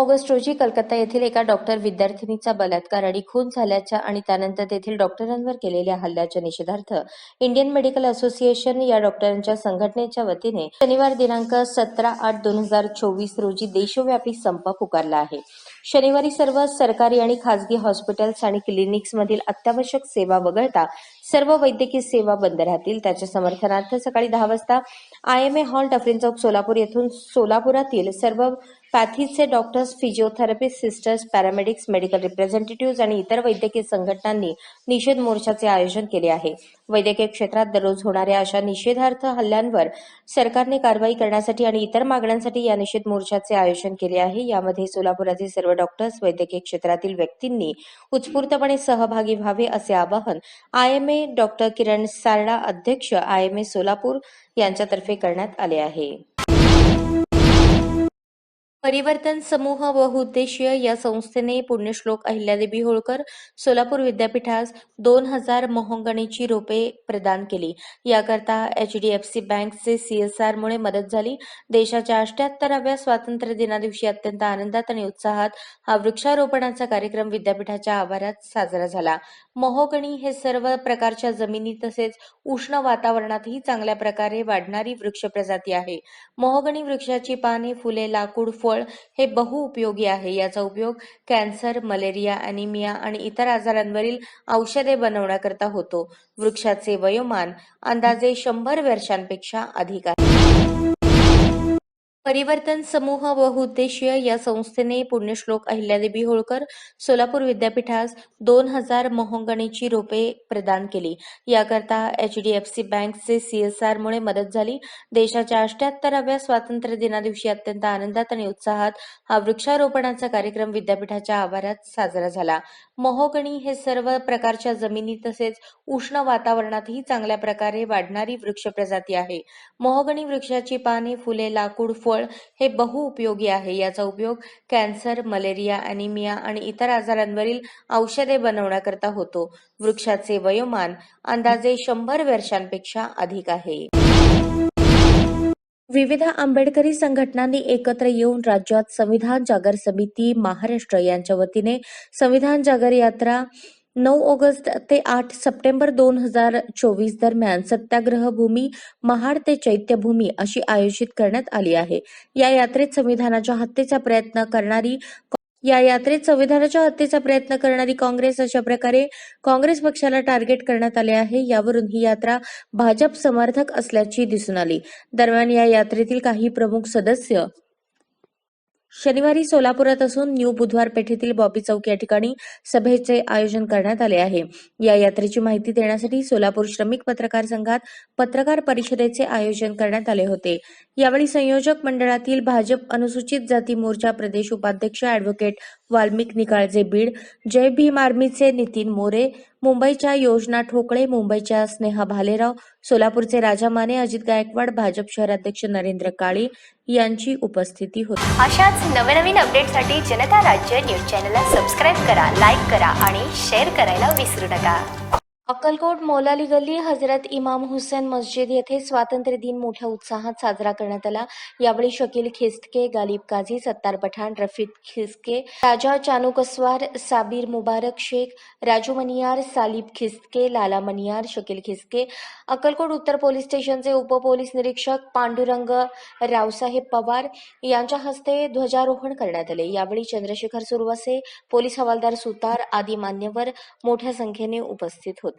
August रोजी कलकत्ता येथील एका डॉक्टर विद्यार्थिनीचा बलात्कार आणि खून झाल्याच्या आणि त्यानंतर तेथील डॉक्टरांवर केलेल्या हल्ल्याच्या निषेधार्थ इंडियन मेडिकल असोसिएशन या डॉक्टरांच्या संघटनेच्या वतीने शनिवार दिनांक सतरा आठ दोन हजार चोवीस रोजी देशव्यापी संप पुकारला आहे. शनिवारी सर्व सरकारी आणि खासगी हॉस्पिटल्स आणि क्लिनिक्समधील अत्यावश्यक सेवा वगळता सर्व वैद्यकीय सेवा बंद राहतील. त्याच्या समर्थनार्थ सकाळी दहा वाजता I M A hall Dufferin चौक सोलापूर येथून सोलापुरातील सर्व पॅथीचे doctors physiotherapists sisters paramedics medical representative आणि इतर वैद्यकीय संघटनांनी निषेध मोर्चाचे आयोजन केले आहे. वैद्यकीय क्षेत्रात दररोज होणाऱ्या अशा निषेधार्थ हल्ल्यांवर सरकारने कारवाई करण्यासाठी आणि इतर मागण्यांसाठी या निषेध मोर्चाचे आयोजन केले आहे. यामध्ये सोलापुरातील सर्व डॉक्टर्स वैद्यकीय क्षेत्रातील व्यक्तींनी उत्स्फूर्तपणे सहभागी व्हावे असे आवाहन I M A doctor Kiran Sarda अध्यक्ष आय एम ए सोलापूर यांच्यातर्फे करण्यात आले आहे. परिवर्तन समूह बहुउद्देशीय या संस्थेने पुण्यश्लोक अहिल्यादेवी होळकर सोलापूर विद्यापीठास दोन हजार मोहंगणीची रोपे प्रदान केली. याकरता एच डी एफ सी बँकचे सीएसआर मुळे मदत झाली. देशाच्या अष्ट्याहत्तराव्या स्वातंत्र्य दिना दिवशी अत्यंत आनंदात आणि उत्साहात हा वृक्षारोपणाचा कार्यक्रम विद्यापीठाच्या आवारात साजरा झाला. मोहगणी हे सर्व प्रकारच्या जमिनी तसेच उष्ण वातावरणातही चांगल्या प्रकारे वाढणारी वृक्ष प्रजाती आहे. मोहगणी वृक्षाची पाने फुले लाकूड फळ हे बहुउपयोगी आहे. याचा उपयोग कॅन्सर मलेरिया अनिमिया आणि इतर आजारांवरील औषधे बनवण्याकरता होतो. वृक्षाचे वयोमान अंदाजे शंभर वर्षांपेक्षा अधिक आहे. परिवर्तन समूह बहुउद्देशीय या संस्थेने पुण्यश्लोक अहिल्यादेवी होळकर सोलापूर विद्यापीठास दोन हजार मोहंगणीची रोपे प्रदान केली. याकरता एच डी एफ सी बँकचे सीएसआर मुळे मदत झाली. देशाच्या अष्ट्याहत्तराव्या स्वातंत्र्य दिना दिवशी अत्यंत आनंदात आणि उत्साहात हा वृक्षारोपणाचा कार्यक्रम विद्यापीठाच्या आवारात साजरा झाला. मोहगणी हे सर्व प्रकारच्या जमिनी तसेच उष्ण वातावरणातही चांगल्या प्रकारे वाढणारी वृक्ष प्रजाती आहे. मोहगणी वृक्षाची पाने फुले लाकूड फळ हे बहुउपयोगी आहे. याचा उपयोग कॅन्सर मलेरिया अनिमिया आणि इतर आजारांवरील औषधे बनवण्याकरता होतो. वृक्षाचे वयोमान अंदाजे शंभर वर्षांपेक्षा अधिक आहे. विविध आंबेडकरी संघटनांनी एकत्र येऊन राज्यात संविधान जागर समिती महाराष्ट्र यांच्या वतीने संविधान जागर यात्रा नऊ ऑगस्ट ते आठ सप्टेंबर दोन हजार चोवीस दरम्यान सत्याग्रह भूमी महाड ते चैत्यभूमी अशी आयोजित करण्यात आली आहे. या यात्रेत संविधानाच्या हत्येचा प्रयत्न करणारी या यात्रेत संविधानाच्या हत्येचा प्रयत्न करणारी काँग्रेस अशा प्रकारे काँग्रेस पक्षाला टार्गेट करण्यात आले आहे. यावरून ही यात्रा भाजप समर्थक असल्याची दिसून आली. दरम्यान या यात्रेतील काही प्रमुख सदस्य शनिवारी सोलापुरात असून न्यू बुधवार पेठेतील बॉबी चौक या ठिकाणी सभेचे आयोजन करण्यात आले आहे. या यात्रेची माहिती देण्यासाठी सोलापूर श्रमिक पत्रकार संघात पत्रकार परिषदेचे आयोजन करण्यात आले होते. यावेळी संयोजक मंडळातील भाजप अनुसूचित जाती मोर्चा प्रदेश उपाध्यक्ष अॅडव्होकेट वाल्मिक निकाळजे बीड जय भीम आर्मीचे नितीन मोरे मुंबईच्या योजना ठोकळे मुंबईच्या स्नेहा भालेराव सोलापूरचे राजा माने अजित गायकवाड भाजप शहराध्यक्ष नरेंद्र काळे यांची उपस्थिती होती. अशाच नवनवीन अपडेटसाठी जनता राज्य न्यूज चॅनलला सबस्क्राईब करा लाईक करा आणि शेअर करायला विसरू नका. अक्कलकोट मौलाली गल्ली हजरत इमाम हुसेन मस्जिद येथे स्वातंत्र्य दिन मोठ्या उत्साहात साजरा करण्यात आला. यावेळी शकील खिस्तके गालिब काझी सत्तार पठाण रफीक खिस्के राजा चानू कसवार साबीर मुबारक शेख राजू मनियार सालिब खिस्तके लाला मनियार शकील खिस्के अक्कलकोट उत्तर पोलीस स्टेशनचे उपपोलीस निरीक्षक पांडुरंग रावसाहेब पवार यांच्या हस्ते ध्वजारोहण करण्यात आले. यावेळी चंद्रशेखर सुरवसे पोलीस हवालदार सुतार आदी मान्यवर मोठ्या संख्येने उपस्थित होते.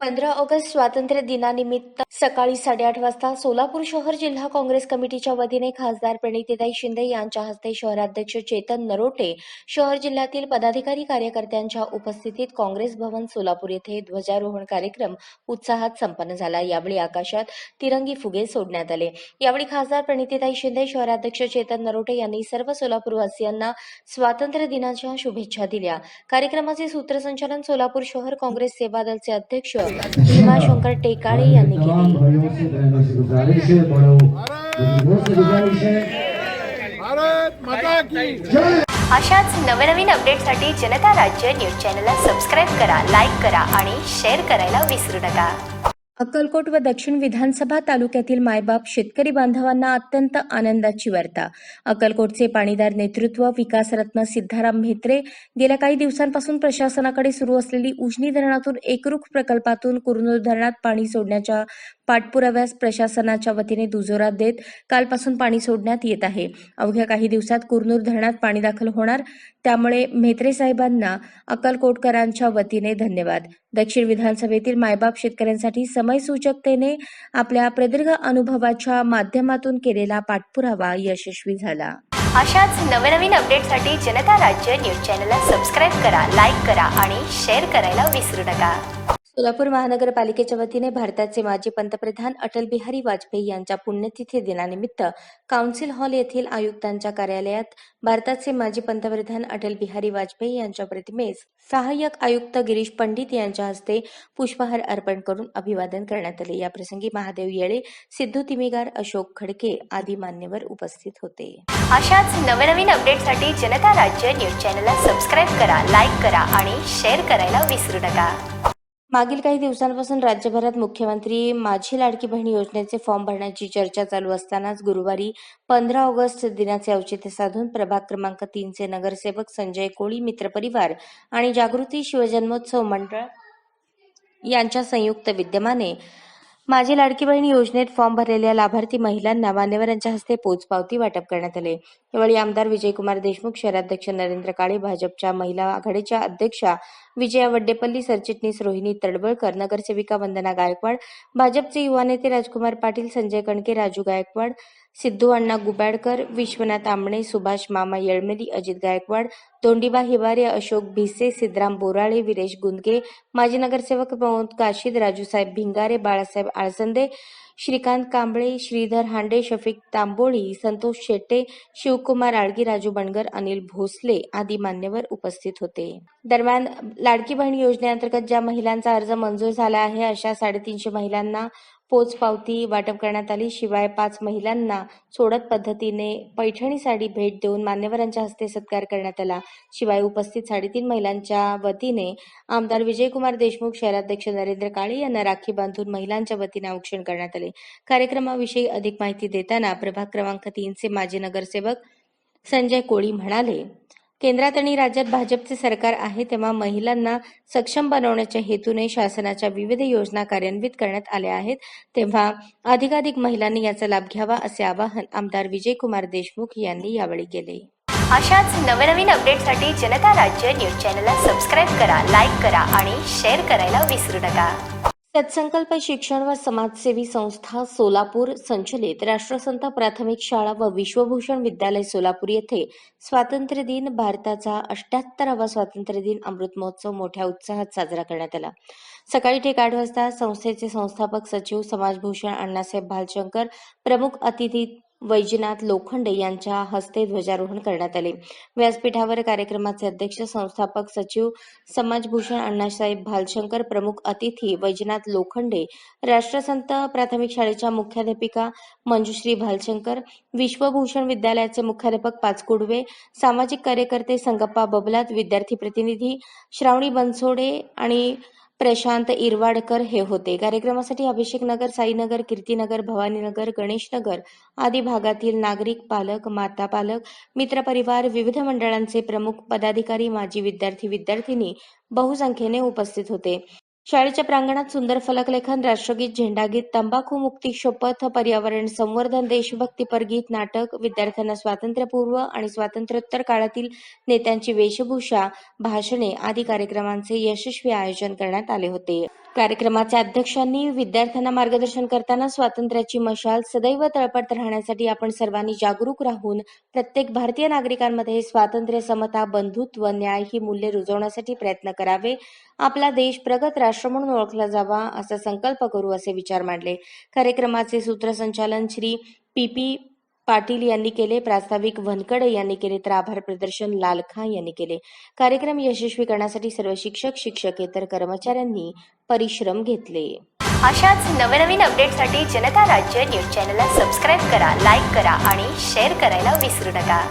पंधरा ऑगस्ट स्वातंत्र्य दिनानिमित्त सकाळी साडेआठ वाजता सोलापूर शहर जिल्हा काँग्रेस कमिटीच्या वतीने खासदार प्रणितीताई शिंदे यांच्या हस्ते शहराध्यक्ष चेतन नरोटे शहर जिल्ह्यातील पदाधिकारी कार्यकर्त्यांच्या उपस्थितीत काँग्रेस भवन सोलापूर येथे ध्वजारोहण कार्यक्रम उत्साहात संपन्न झाला. यावेळी आकाशात तिरंगी फुगे सोडण्यात आले. यावेळी खासदार प्रणितीताई शिंदे शहराध्यक्ष चेतन नरोटे यांनी सर्व सोलापूरवासियांना स्वातंत्र्य दिनाच्या शुभेच्छा दिल्या. कार्यक्रमाचे सूत्रसंचालन सोलापूर शहर काँग्रेस सेवा दलचे अध्यक्ष भीमाशंकर टेकाळे यांनी केली. अशाच नवनवीन अपडेटसाठी जनता राज्य न्यूज चॅनलला सबस्क्राईब करा लाईक करा आणि शेअर करायला विसरू नका. अक्कलकोट व दक्षिण विधानसभा तालुक्यातील मायबाप शेतकरी बांधवांना अत्यंत आनंदाची वार्ता. अक्कलकोटचे पाणीदार नेतृत्व विकासरत्न सिद्धाराम म्हेत्रे गेल्या काही दिवसांपासून प्रशासनाकडे सुरू असलेली उजनी धरणातून एकरूख प्रकल्पातून कुरनूर धरणात पाणी सोडण्याच्या पाठपुराव्यास प्रशासनाच्या वतीने दुजोरा देत कालपासून पाणी सोडण्यात येत आहे. अवघ्या काही दिवसात कुरनूर धरणात पाणी दाखल होणार त्यामुळे म्हेत्रे साहेबांना अक्कलकोटकरांच्या वतीने धन्यवाद. दक्षिण विधानसभेतील मायबाप शेतकऱ्यांसाठी समयसूचकतेने आपल्या प्रदीर्घ अनुभवाच्या माध्यमातून केलेला पाठपुरावा यशस्वी झाला. अशाच नवनवीन अपडेटसाठी जनता राज्य न्यूज चॅनलला सबस्क्राईब करा लाईक करा आणि शेअर करायला विसरू नका. सोलापूर महानगरपालिकेच्या वतीने भारताचे माजी पंतप्रधान अटल बिहारी वाजपेयी यांच्या पुण्यतिथी दिनानिमित्त काउन्सिल हॉल येथील आयुक्तांच्या कार्यालयात भारताचे माजी पंतप्रधान अटल बिहारी वाजपेयी यांच्या प्रतिमेस सहाय्यक आयुक्त गिरीश पंडित यांच्या हस्ते पुष्पहार अर्पण करून अभिवादन करण्यात आले. याप्रसंगी महादेव येळे सिद्धू तिमिगार अशोक खडके आदी मान्यवर उपस्थित होते. अशाच नवनवीन अपडेटसाठी जनता राज्य न्यूज चॅनलला सबस्क्राईब करा लाईक करा आणि शेअर करायला विसरू नका. मागील काही दिवसांपासून राज्यभरात मुख्यमंत्री माझी लाडकी बहीण योजनेचे फॉर्म भरण्याची चर्चा चालू असतानाच गुरुवारी पंधरा ऑगस्ट दिनाचे औचित्य साधून प्रभाग क्रमांक तीनचे नगरसेवक संजय कोळी मित्रपरिवार आणि जागृती शिवजन्मोत्सव मंडळ यांच्या संयुक्त विद्यमाने माझी लाडकी बहीण योजनेत फॉर्म भरलेल्या लाभार्थी महिलांना मान्यवरांच्या हस्ते पोचपावती वाटप करण्यात आले. यावेळी आमदार विजयकुमार देशमुख शहराध्यक्ष नरेंद्र काळे भाजपच्या महिला आघाडीच्या अध्यक्षा विजया वड्डेपल्ली सरचिटणीस रोहिणी तडबळकर नगरसेविका वंदना गायकवाड भाजपचे युवा नेते राजकुमार पाटील संजय कणके राजू गायकवाड सिद्धू अण्णा गुबाडकर विश्वनाथ आंबणे सुभाष मामा येळमेली अजित गायकवाड दोंडीबा हिवारे अशोक भिसे सिद्धराम बोराळे विरेश गुंदगे माजी नगरसेवक प्रमोद काशीद राजूसाहेब भिंगारे बाळासाहेब आळसंदे श्रीकांत कांबळे श्रीधर हांडे शफिक तांबोळी संतोष शेट्टे शिवकुमार आळगी राजू बणगर अनिल भोसले आदी मान्यवर उपस्थित होते. दरम्यान लाडकी बहीण योजनेअंतर्गत ज्या महिलांचा अर्ज मंजूर झाला आहे अशा साडेतीनशे महिलांना पोचपावती वाटप करण्यात आली. शिवाय पाच महिलांना सोडत पद्धतीने पैठणी साडी भेट देऊन मान्यवरांच्या हस्ते सत्कार करण्यात आला. शिवाय उपस्थित साडेतीन महिलांच्या वतीने आमदार विजयकुमार देशमुख शहराध्यक्ष नरेंद्र काळे यांना राखी बांधून महिलांच्या वतीने औक्षण करण्यात आले. कार्यक्रमाविषयी अधिक माहिती देताना प्रभाग क्रमांक तीनचे माजी नगरसेवक संजय कोळी म्हणाले केंद्रात आणि राज्यात भाजपचे सरकार आहे तेव्हा महिलांना सक्षम बनवण्याच्या हेतूने शासनाच्या विविध योजना कार्यान्वित करण्यात आल्या आहेत. तेव्हा अधिकाधिक महिलांनी याचा लाभ घ्यावा असे आवाहन आमदार विजयकुमार देशमुख यांनी यावेळी केले. अशाच नवनवीन अपडेटसाठी जनता राज्य न्यूज चॅनलला सबस्क्राईब करा लाईक करा आणि शेअर करायला विसरू नका. सत्संकल्प शिक्षण व समाजसेवी संस्था सोलापूर संचलित राष्ट्रसंत प्राथमिक शाळा व विश्वभूषण विद्यालय सोलापूर येथे स्वातंत्र्य दिन भारताचा अष्ट्याहत्तरावा स्वातंत्र्य दिन अमृत महोत्सव मोठ्या उत्साहात साजरा करण्यात आला. सकाळी ठीक आठ वाजता संस्थेचे संस्थापक सचिव समाजभूषण अण्णासाहेब भालशंकर प्रमुख अतिथी वैजनाथ लोखंडे यांच्या हस्ते ध्वजारोहण करण्यात आले. व्यासपीठावर कार्यक्रमाचे अध्यक्ष संस्थापक सचिव समाजभूषण अण्णासाहेब भालशंकर प्रमुख अतिथी वैजनाथ लोखंडे राष्ट्रसंत प्राथमिक शाळेच्या मुख्याध्यापिका मंजुश्री भालशंकर विश्वभूषण विद्यालयाचे मुख्याध्यापक पाचकुडवे सामाजिक कार्यकर्ते संगप्पा बबलात विद्यार्थी प्रतिनिधी श्रावणी बनसोडे आणि प्रशांत इरवाडकर हे होते. कार्यक्रमासाठी अभिषेक नगर साईनगर कीर्तीनगर भवानीनगर गणेशनगर आदी भागातील नागरिक पालक माता पालक मित्रपरिवार विविध मंडळांचे प्रमुख पदाधिकारी माजी विद्यार्थी विद्यार्थिनी बहुसंख्येने उपस्थित होते. शाळेच्या प्रांगणात सुंदर फलकलेखन राष्ट्रगीत झेंडागीत तंबाखू मुक्ती शपथ पर्यावरण संवर्धन देशभक्तीपर गीत नाटक विद्यार्थ्यांना स्वातंत्र्यपूर्व आणि स्वातंत्र्योत्तर काळातील नेत्यांची वेशभूषा भाषणे आदी कार्यक्रमांचे यशस्वी आयोजन करण्यात आले होते. कार्यक्रमाच्या अध्यक्षांनी विद्यार्थ्यांना मार्गदर्शन करताना स्वातंत्र्याची मशाल सदैव तळपट राहण्यासाठी आपण सर्वांनी जागरूक राहून प्रत्येक भारतीय नागरिकांमध्ये स्वातंत्र्य समता बंधुत्व न्याय ही मूल्ये रुजवण्यासाठी प्रयत्न करावे. आपला देश प्रगत राष्ट्र म्हणून ओळखला जावा असा संकल्प करू असे विचार मांडले. कार्यक्रमाचे सूत्रसंचालन श्री पी पी पाटील यांनी केले. प्रास्ताविक वनकडे यांनी केले तर आभार प्रदर्शन लालखा यांनी केले. कार्यक्रम यशस्वी करण्यासाठी सर्व शिक्षक शिक्षकेतर कर्मचाऱ्यांनी परिश्रम घेतले. अशाच नवनवीन अपडेटसाठी जनता राज्य न्यूज चॅनलला सबस्क्राईब करा लाईक करा आणि शेअर करायला विसरू नका.